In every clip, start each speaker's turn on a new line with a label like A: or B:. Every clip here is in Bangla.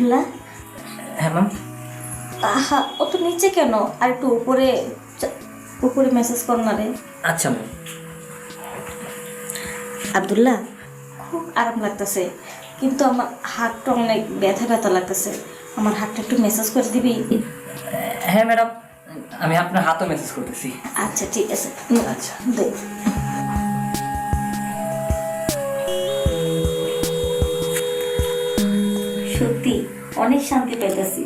A: আব্দুল্লাহ
B: হ্যাঁ ম্যাম
A: আহা ও তো নিচে কেন? আর একটু উপরে উপরে মেসেজ কর না রে
B: আচ্ছা ম্যাম
A: আব্দুল্লাহ খুব আরাম লাগতেছে। কিন্তু আমার হাতটা অনেক ব্যথা ব্যথা লাগতেছে। আমার হাতটা একটু মেসেজ করে দিবি?
B: হ্যাঁ ম্যাডাম আমি আপনার হাতও মেসেজ করতেছি।
A: আচ্ছা ঠিক আছে।
B: আচ্ছা।
A: দে। সত্যি অনেক শান্তি পেতেছি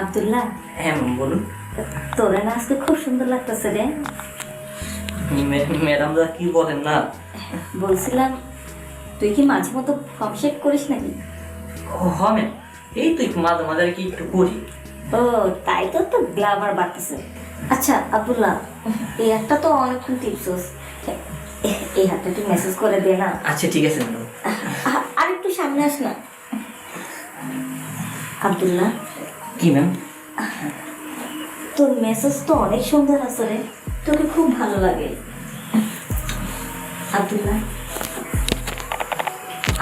A: আব্দুল্লাহ
B: হ্যাঁ বলুন।
A: তোরা না আজকে খুব সুন্দর লাগতেছে রে।
B: ম্যাডাম দা কি বলেন না?
A: বলছিলাম তুই কি মাঝে মতো ফাংশেট করিস নাকি?
B: হ্যাঁ এই তুই মাঝে মাঝে কি একটু করি।
A: ও তাই তো তো গ্লামার বাড়তেছে। আচ্ছা আব্দুল্লাহ এই একটা তো অনেকক্ষণ টিপসোস এই হাতটা একটু মেসেজ করে দে না।
B: আচ্ছা ঠিক আছে ম্যাডাম।
A: একটু সামনে আস না। আব্দুল্লাহ।
B: কি ম্যাম?
A: তোর মেসেজ তো অনেক সুন্দর আছে রে। তোকে খুব ভালো লাগে। আব্দুল্লাহ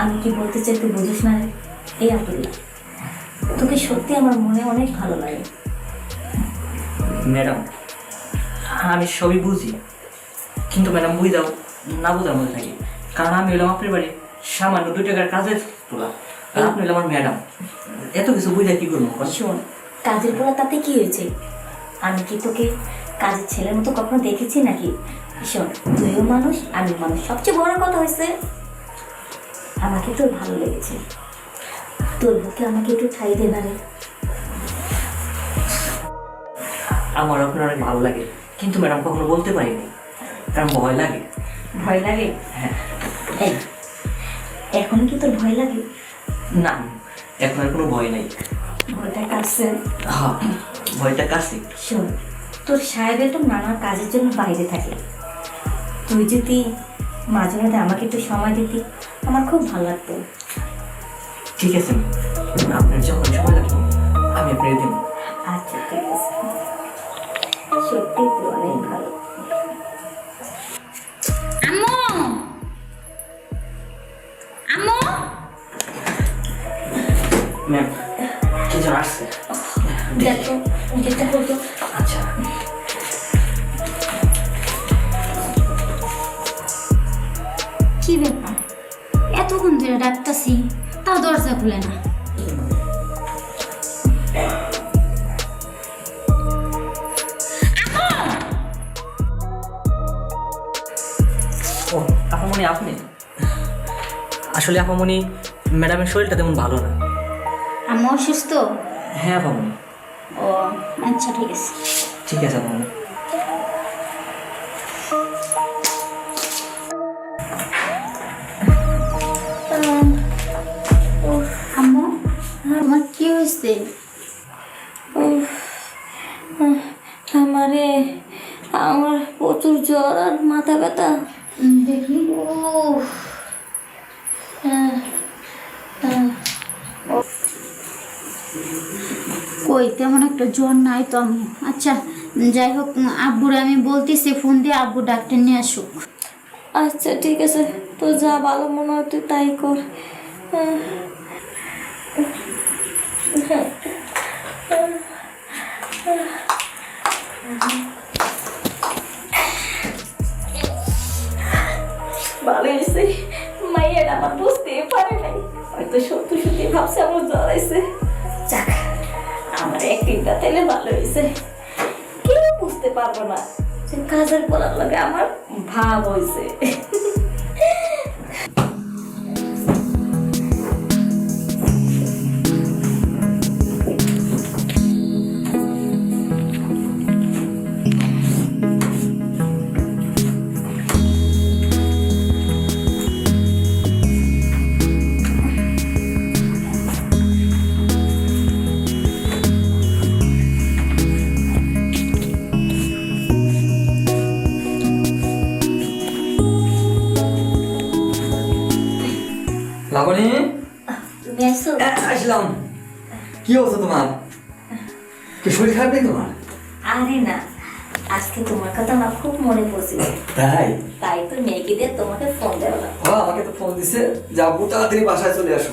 A: আমি কি বলতে চাই তুই বুঝিস না এই আব্দুল্লাহ তোকে সত্যি আমার মনে অনেক ভালো লাগে।
B: ম্যাডাম আমি সবই বুঝি। কিন্তু ম্যাডাম বুঝি দাও না বোঝার মধ্যে থাকি কারণ আমি হলাম আপনার বাড়ি সামান্য দুই টাকার কাজের তোলা। আর আপনি আমার ম্যাডাম। এত কিছু বুঝে কি করব?
A: শোন। কাজের পড়া তাতে কি হয়েছে? আমি কি তোকে কাজের ছেলের মতো কখনো দেখেছি নাকি? শোন তুইও মানুষ আমি মানুষ। সবচেয়ে বড় কথা হয়েছে আমাকে তোর ভালো লেগেছে। তোর বুকে আমাকে একটু ঠাই দে না রে
B: আমার আপনার অনেক ভালো লাগে। কিন্তু ম্যাডাম কখনো বলতে পারিনি। কারণ ভয় লাগে।
A: ভয় লাগে?
B: হ্যাঁ।
A: এখন কি তোর ভয় লাগে?
B: না এখন আর কোনো ভয় নাই।
A: ভয়টা কাটছে
B: হ্যাঁ ভয়টা কাছে
A: শোন তোর সাহেব একটু নানা কাজের জন্য বাইরে থাকে। তুই যদি মাঝে মাঝে আমাকে একটু সময় দিতি আমার খুব ভালো লাগতো।
B: ঠিক আছে আপনার যখন সময় লাগবে আমি আপনাকে দেবো।
A: আচ্ছা ঠিক আছে। সত্যি তো অনেক ভালো।
B: ম্যাম কি যেন আসছে।
A: দেখো
B: আচ্ছা।
C: কি ব্যাপার? এতক্ষণ ধরে ডাকতাছি তাও দরজা খুলে না।
B: ও আপামনি আপনি? আসলে আপামনি ম্যাডামের শরীরটা তেমন ভালো না।
C: আম্মু অসুস্থ?
B: হ্যাঁ আপামনি
C: ও আচ্ছা ঠিক আছে।
B: ঠিক আছে আপামনি
C: আম্মু আমার কি হয়েছে?
A: আমারে আমার প্রচুর জ্বর আর মাথা ব্যথা।
C: দেখি। ও কই? তেমন একটা জ্বর নাই তো আমি। আচ্ছা যাই হোক আব্বুরে আমি বলতেছি, ফোন দিয়ে আব্বু ডাক্তার নিয়ে আসুক।
A: আচ্ছা ঠিক আছে। তো যা ভালো মনে হয় তুই তাই কর। মাইয়ের আমার বুঝতেই পারে নাই। হয়তো সত্যি সত্যি ভাবছে আমার জ্বর যাক একদিনটা তাইলে ভালো হয়েছে কেউ বুঝতে পারব না যে কাজের বলার লাগে আমার ভাব হয়েছে
D: আসলাম। কি অবস্থা তোমার? কি শরীর খারাপ নেই তোমার?
A: আরে না আজকে তোমার কথা আমার খুব মনে পড়ছিল
D: তাই?
A: তাই তো মেয়েকে দিয়ে তোমাকে ফোন দেওয়া।
D: ও আমাকে তো ফোন দিছে যাব তাড়াতাড়ি বাসায় চলে আসো।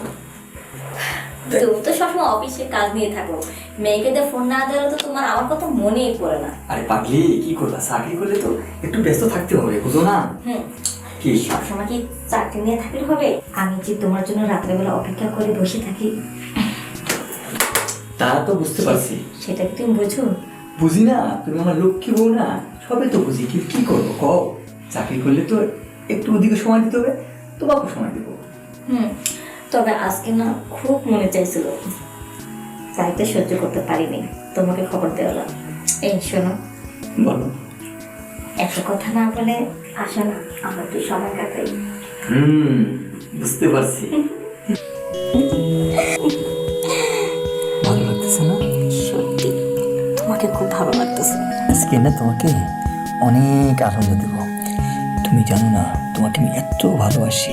A: তুমি তো সবসময় অফিসে কাজ নিয়ে থাকো। মেয়েকে দিয়ে ফোন না দিলে তো তোমার আমার কথা মনেই পড়ে না।
D: আরে পাগলি কি করবা? চাকরি করলে তো একটু ব্যস্ত থাকতে হবে বুঝো না?
A: হুম।
D: কি
A: সবসময় কি চাকরি নিয়ে থাকলে হবে। আমি যে তোমার জন্য রাত্রেবেলা অপেক্ষা করে বসে থাকি।
D: তা তো বুঝতে পারছি।
A: সেটা কি তুমি বুঝো?
D: বুঝি না তুমি আমার লক্ষ্মী বউ না। সবই তো বুঝি কিন্তু কি করব কও? চাকরি করলে তো একটু ওদিকে সময় দিতে হবে তোমাকে সময় দেবো।
A: হুম তবে আজকে না খুব মনে চাইছিল। তাই তো সহ্য করতে পারিনি। তোমাকে খবর দেওয়ালাম এই শোনো।
D: বলো।
A: এত কথা না বলে আসো না আমরা একটু সময় কাটাই।
D: হুম বুঝতে পারছি। ভালো লাগতেছে না?
A: সত্যি তোমাকে খুব ভালো লাগতেছে।
D: আজকে না তোমাকে অনেক আনন্দ দেব। তুমি জানো না তোমাকে আমি এত ভালোবাসি।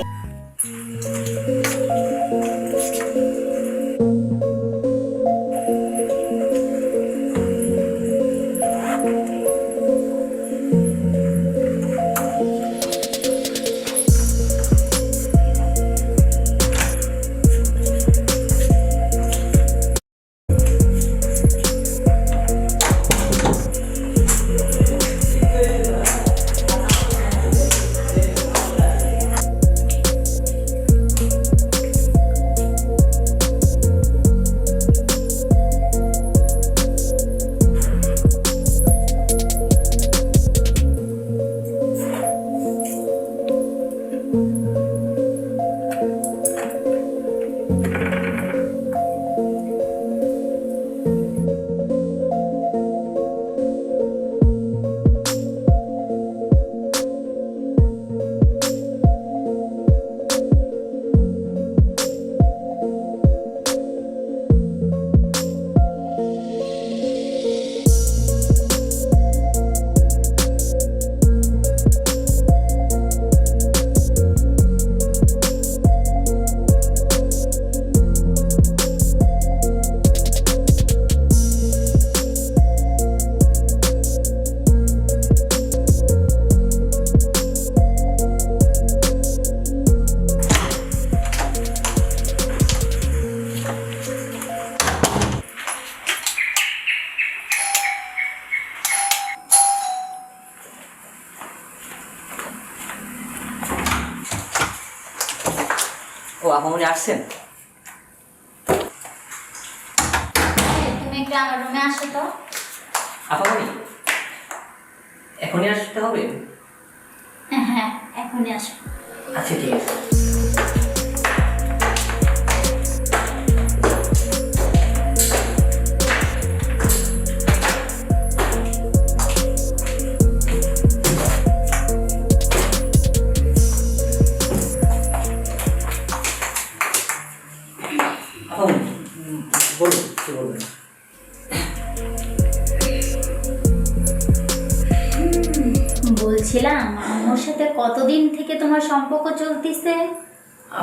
B: আপামনি আসছেন?
C: তুমি একটু আমার রুমে আসো তো?
B: আপামনি এখনই আসতে হবে?
C: হ্যাঁ এখনই আসো।
B: আচ্ছা ঠিক আছে।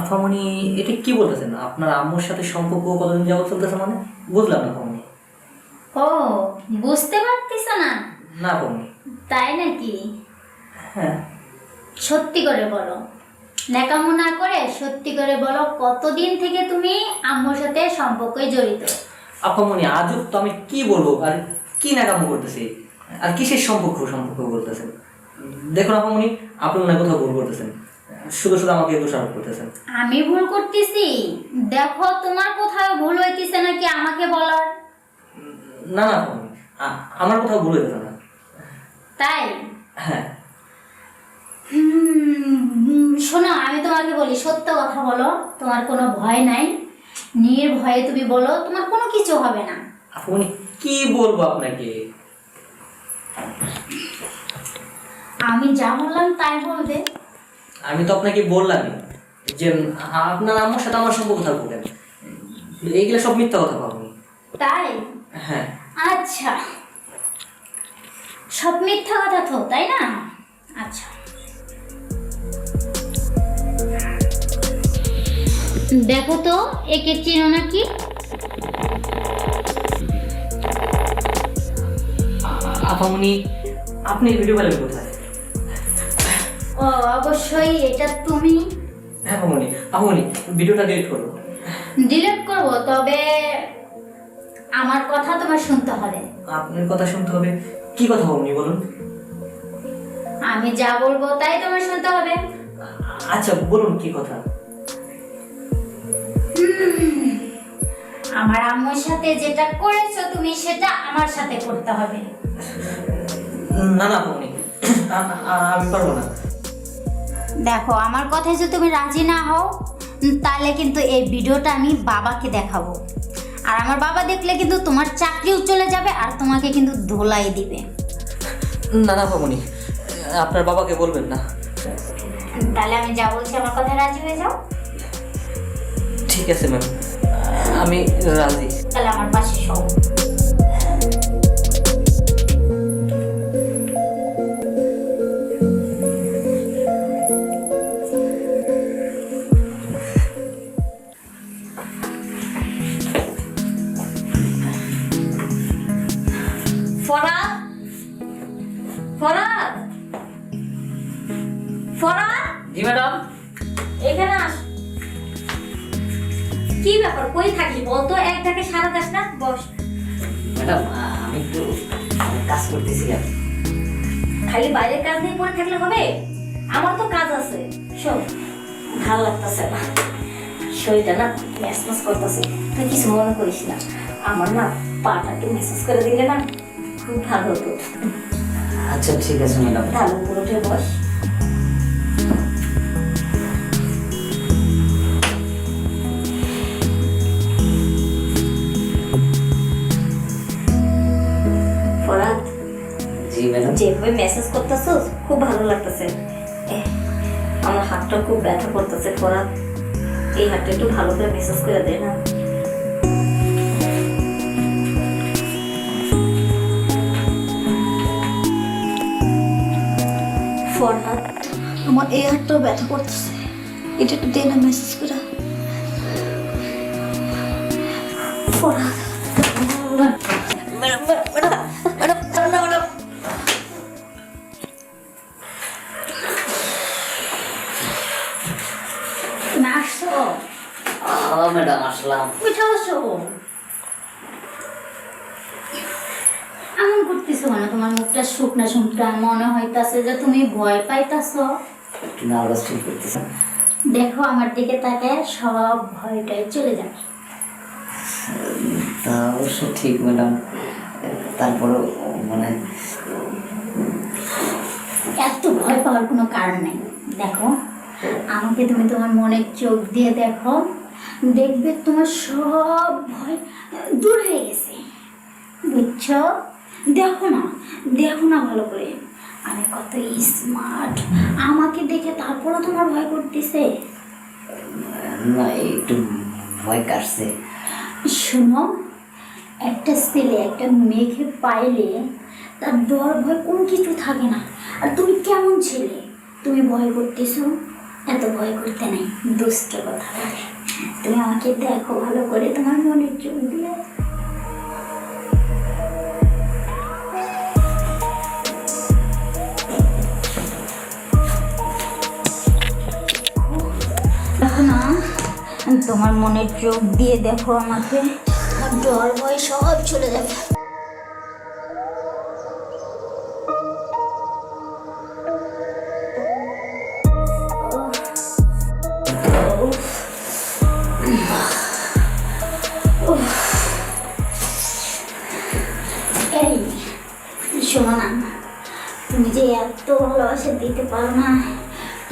B: আফামনি এটা কি বলতেছেন? আপনার আম্মুর সাথে সম্পর্ক কতদিন যাবত চলতেছে মানে? বুঝলাম না আফামনি
C: ও বুঝতে পারতিস না?
B: না আফামনি
C: তাই নাকি?
B: হ্যাঁ।
C: সত্যি করে বলো। ন্যাকামো না করে সত্যি করে বলো কতদিন থেকে তুমি আম্মুর সাথে সম্পর্কে জড়িত?
B: আপামনি আজও তো আমি কি বলব? আর কি নাকাম করতেছি? আর কিসের সম্পর্ক সম্পর্ক বলতেছেন দেখুন আপামনি আপনি মনে কোথাও ভুল করতেছেন। শুধু শুধু আমাকে দোষারোপ করতেছেন।
C: আমি ভুল করতেছি? দেখো তোমার কোথাও ভুল হইতেছে নাকি আমাকে বলার?
B: না না আমার কোথাও ভুল হইতেছে না।
C: তাই?
B: হ্যাঁ।
C: শোনো আমি তোমাকে বলি সত্য কথা বলো তোমার কোনো ভয় নাই। নির্ভয়ে তুমি বলো তোমার কোনো কিছু হবে না।
B: আপনি কি বলব আপনাকে?
C: আমি যা বললাম তাই বলবে।
B: আমি তো আপনাকে বললাম যে আপনার আমার সাথে আমার সম্পর্ক থাকব কেন? এইগুলো সব মিথ্যা কথা পাবনি
C: তাই?
B: হ্যাঁ।
C: আচ্ছা। সব মিথ্যা কথা তো তাই না? আচ্ছা। দেখো তো একে চিনো নাকি?
B: আপামনি আপনি ভিডিও পেলেন কোথায়?
C: অবশ্যই এটা তুমি।
B: হ্যাঁ আপামনি আপামনি ভিডিওটা ডিলিট করো।
C: ডিলিট করব তবে আমার কথা তোমার শুনতে হবে।
B: আপনার কথা শুনতে হবে? কি কথা উনি বলুন?
C: আমি যা বলব তাই তোমার শুনতে হবে।
B: আচ্ছা বলুন কি কথা?
C: আমার আম্মুর সাথে যেটা করেছ তুমি সেটা আমার সাথে করতে হবে।
B: না না আমি পারব না।
C: দেখো আমার কথায় যদি তুমি রাজি না হও তাহলে কিন্তু এই ভিডিওটা আমি বাবাকে দেখাবো। আর আমার বাবা দেখলে কিন্তু তোমার চাকরিও চলে যাবে আর তোমাকে কিন্তু ধোলাই দিবে।
B: না না মামনি আপনার বাবাকে বলবেন না।
C: তাহলে আমি যা বলছি আমার কথায় রাজি হয়ে যাও।
B: ঠিক আছে ম্যাম। আমি রাজি।
C: তাহলে আমার পাশে সব
A: শরীরটা না ম্যাসমাস করতেছে। তুই কিছু মনে করিস না। আমার না পাটাকে মেসেজ করে দিলে না খুব ভালো হতো।
B: আচ্ছা ঠিক আছে ম্যাডাম।
A: ভালো উঠে বস। যেভাবে মেসেজ করতেছো খুব ভালো লাগতেছে। আমার হাতটা খুব ব্যথা করতেছে ফরাদ। এই হাতটা একটু ভালো করে মেসেজ করে দে না ফরহাদ আমার এই হাতটাও ব্যথা করতেছে। এটা একটু দে না মেসেজ করে। ফরহাদ। ম্যাডাম
B: আসলাম।
C: উঠে বসো। এমন করতেছো কেন? তোমার মুখটা শুকনা শুকনা মনে হইতাছে যে তুমি ভয় পাইতাছো।
B: একটু নার্ভাস ফিল করতেছি
C: দেখো আমার দিকে তাকায় সব ভয়টাই চলে যাবে
B: তা অবশ্য ঠিক ম্যাডাম। তারপরেও মানে
C: এত ভয় পাওয়ার কোনো কারণ নেই। দেখো আমাকে তুমি তোমার মনের চোখ দিয়ে দেখো। দেখবে তোমার সব ভয় দূর হয়ে গেছে। বুঝছ? দেখো না দেখো না ভালো করে। আমি কত স্মার্ট আমাকে দেখে তারপরও তোমার ভয় করতেছে?
B: না একটু ভয় কাটছে।
C: শোনো একটা ছেলে একটা মেঘে পাইলে তার ডর ভয় কোনো কিছু থাকে না। আর তুমি কেমন ছেলে? তুমি ভয় করতেছো? এত ভয় করতে নাই দুষ্ট কথা বলে তুমি আমাকে দেখো ভালো করে তোমার মনের চোখ দিয়ে। তোমার মনের চোখ দিয়ে দেখো আমাকে। আমার জ্বর ভয় সব চলে যাবে।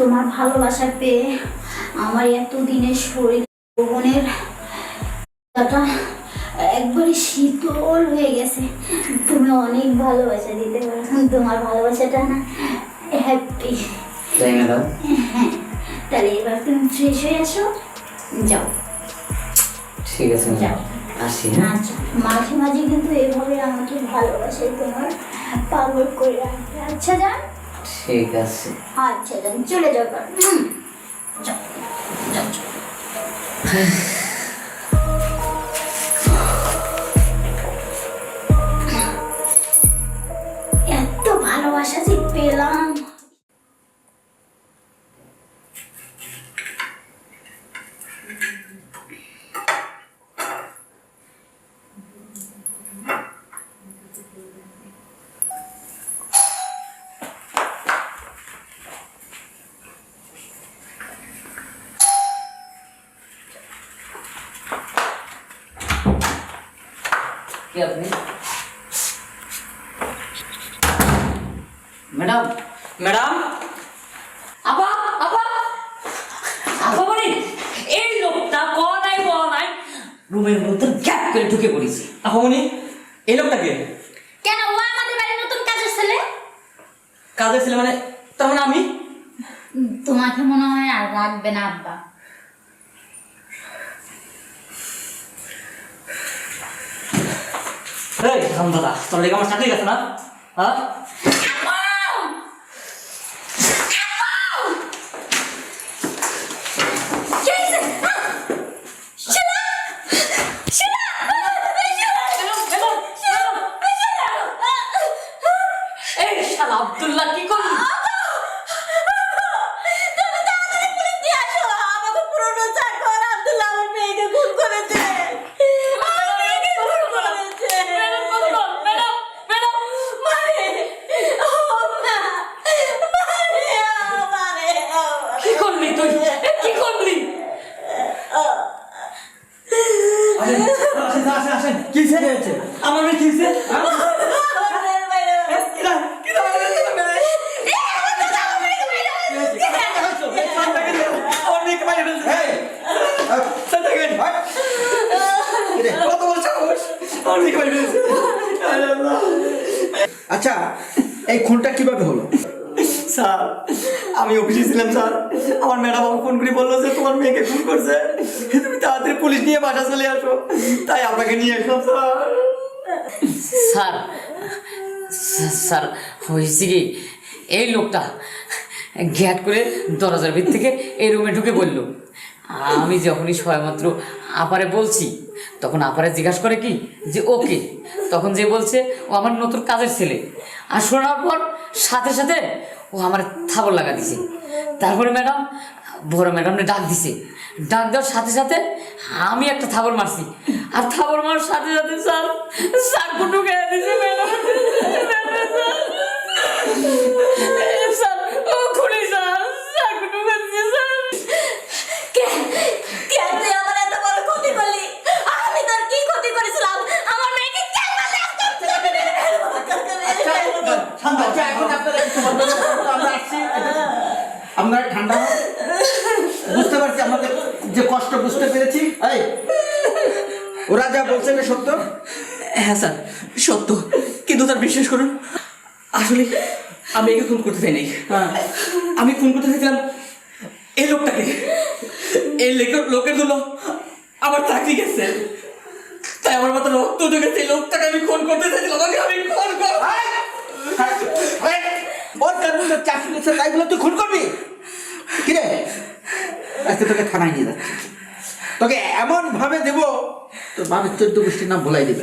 C: তোমার ভালোবাসা পেয়ে আমার এত দিনের শরীর ভবনের একবারে শীতল হয়ে গেছে। তুমি অনেক ভালোবাসা দিতে পারো। তোমার ভালোবাসাটা না হ্যাপি হ্যাঁ। তাহলে এবার তুমি ফ্রেশ হয়ে আসো। যাও।
B: ঠিক আছে
C: যাও।
B: আসি
C: আচ্ছা মাঝে মাঝে কিন্তু এভাবে আমাকে ভালোবাসে তোমার। পাগল করে রাখবে আচ্ছা যান।
B: ঠিক আছে।
C: আচ্ছা যান চলে যাও। এত ভালোবাসা যে পেলাম
E: কে আপনি ম্যাডাম ম্যাডাম আপা আপা আপা বলি এই লোকটা ক নাই ক নাই রুমের মধ্যে গ্যাপ করে ঢুকে পড়েছি
B: আপামনি এই লোকটাকে
C: কেন ও আমাদের বাড়ির নতুন কাজের ছেলে
B: কাজের ছেলে মানে তার মানে আমি
C: তোমাকে মনে হয় আর রাখবে না আব্বা।
B: এই তোর লেগে আমার চাকরি গেছে না? হ্যাঁ
E: এই শালা আব্দুল্লাহ কি করলি কি করলি তুই এ, কি করলি
B: আসেন আসেন আসেন আসেন কি হয়েছে আমার মেয়ে কি হয়েছে
F: আচ্ছা এই খুনটা কীভাবে হলো?
B: স্যার আমি অফিসে ছিলাম স্যার। আমার ম্যাডাম আমাকে ফোন করে বলল যে তোমার মেয়েকে খুন করছে। তুমি তাড়াতাড়ি পুলিশ নিয়ে বাসা চলে আসো। তাই আপনাকে নিয়ে আসলাম স্যার।
E: স্যার স্যার- হয়েছে কি? এই লোকটা গ্যাট করে দরজার ভিত থেকে এই রুমে ঢুকে পড়ল আমি যখনই সবেমাত্র আপারে বলছি তখন আপারে জিজ্ঞাসা করে কি? যে ওকে তখন যে বলছে, ও আমার নতুন কাজের ছেলে। আর শোনার পর সাথে সাথে ও আমার থাবর লাগা দিছে। তারপরে ম্যাডাম, বড় ম্যাডামনে ডাক দিছে। ডাক দেওয়ার সাথে সাথে আমি একটা থাবর মারছি। আর থাবর মারার সাথে সাথে স্যার স্যার কুটু খেয়ে দিছে ম্যাডাম স্যার ও খুলি স্যার স্যার কুটু খেয়ে স্যার
A: কেন তুই আমার এত বড় ক্ষতি করলি আমি তোর কি ক্ষতি করেছিলাম আমার মেয়েকে কেন মারলি?
F: আচ্ছা এখন আপনারা কিছু বলবেন আমরা আসছি আপনারা ঠান্ডা বুঝতে পারছি আমাদের যে কষ্ট বুঝতে পেরেছি। এই ওরা যা বলছে না সত্য?
B: হ্যাঁ স্যার সত্য। কিন্তু তার বিশ্বাস করুন আসলে আমি একে খুন করতে চাই নাই। আমি খুন করতে চাইছিলাম এই লোকটাকে। এই লেখক লোকের জন্য আমার চাকরি গেছে। তাই আমার মাথা রক্ত ঢুকেছে এই লোকটাকে আমি খুন করতে চাইছিলাম। আমি আমি খুন করব।
F: দিচ্ছে তাই খুন করবি? তোকে থানায় নিয়ে তোকে এমন ভাবে দেবো, তোর বাবার চোদ্দ গোষ্ঠীর নাম ভোলাই দেবে।